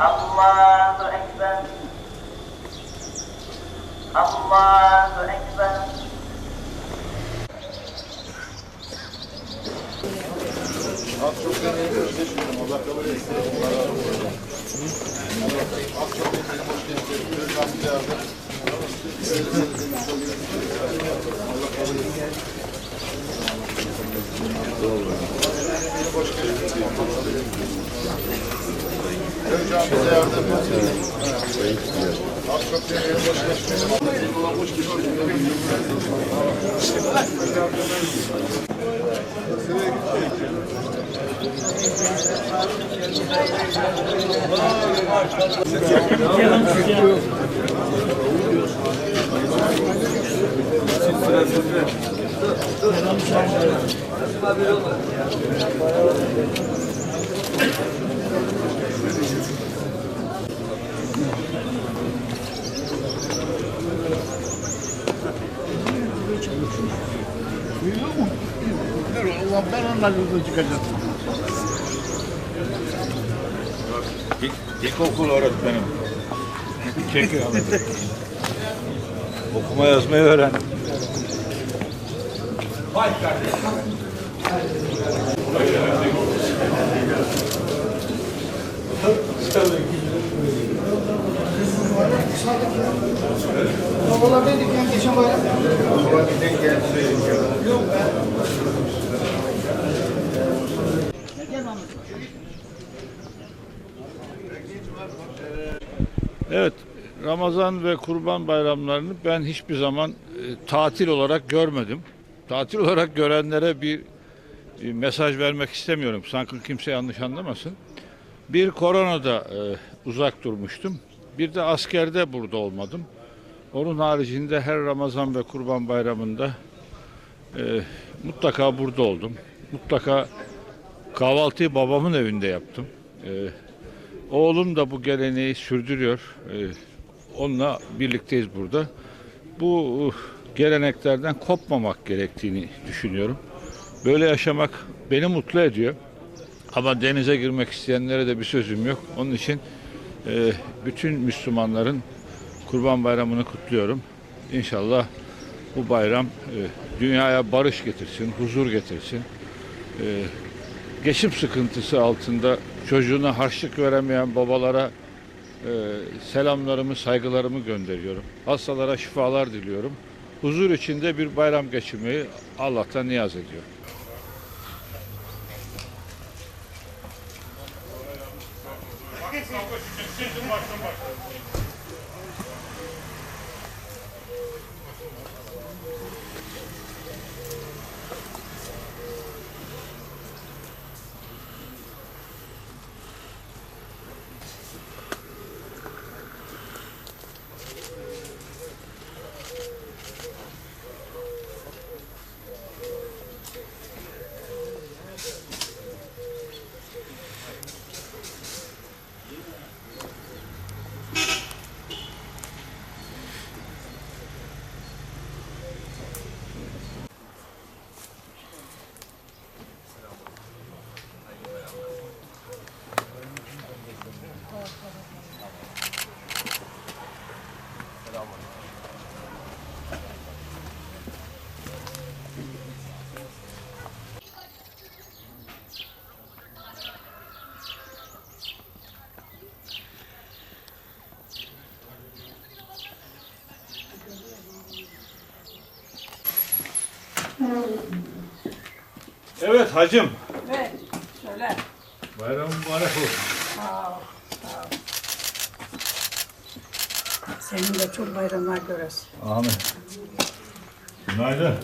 Allahu Ekber Allahu Ekber Az çok deneyim hoş geçiyorum. Allah kabul etsin. Allah razı olsun. Az çok deneyim hoş geçiyorum. Gözden bir yerde. Allah kabul etsin. Doğru geldiniz. Hocam bize Allah ben onlarla çıkacağım. İlk, ilkokul öğretmenim. Çekiyor. Okuma yazmayı öğren. Babalardaydık yani geçen bayram. Evet, Ramazan ve Kurban bayramlarını ben hiçbir zaman e, tatil olarak görmedim. Tatil olarak görenlere bir e, mesaj vermek istemiyorum. Sakın kimse yanlış anlamasın. Bir koronada e, uzak durmuştum. Bir de askerde burada olmadım. Onun haricinde her Ramazan ve Kurban bayramında e, mutlaka burada oldum. Mutlaka kahvaltıyı babamın evinde yaptım. E, Oğlum da bu geleneği sürdürüyor. Ee, onunla birlikteyiz burada. Bu uh, geleneklerden kopmamak gerektiğini düşünüyorum. Böyle yaşamak beni mutlu ediyor. Ama denize girmek isteyenlere de bir sözüm yok. Onun için e, bütün Müslümanların Kurban Bayramı'nı kutluyorum. İnşallah bu bayram e, dünyaya barış getirsin, huzur getirsin. E, geçim sıkıntısı altında çocuğuna harçlık veremeyen babalara e, selamlarımı, saygılarımı gönderiyorum. Hastalara şifalar diliyorum. Huzur içinde bir bayram geçirmeyi Allah'tan niyaz ediyorum. Evet hacım. Evet, söyle. Bayram mübarek olsun. Sağ ol, sağ ol. Senin de çok bayramlar göresin. Amin. Günaydın.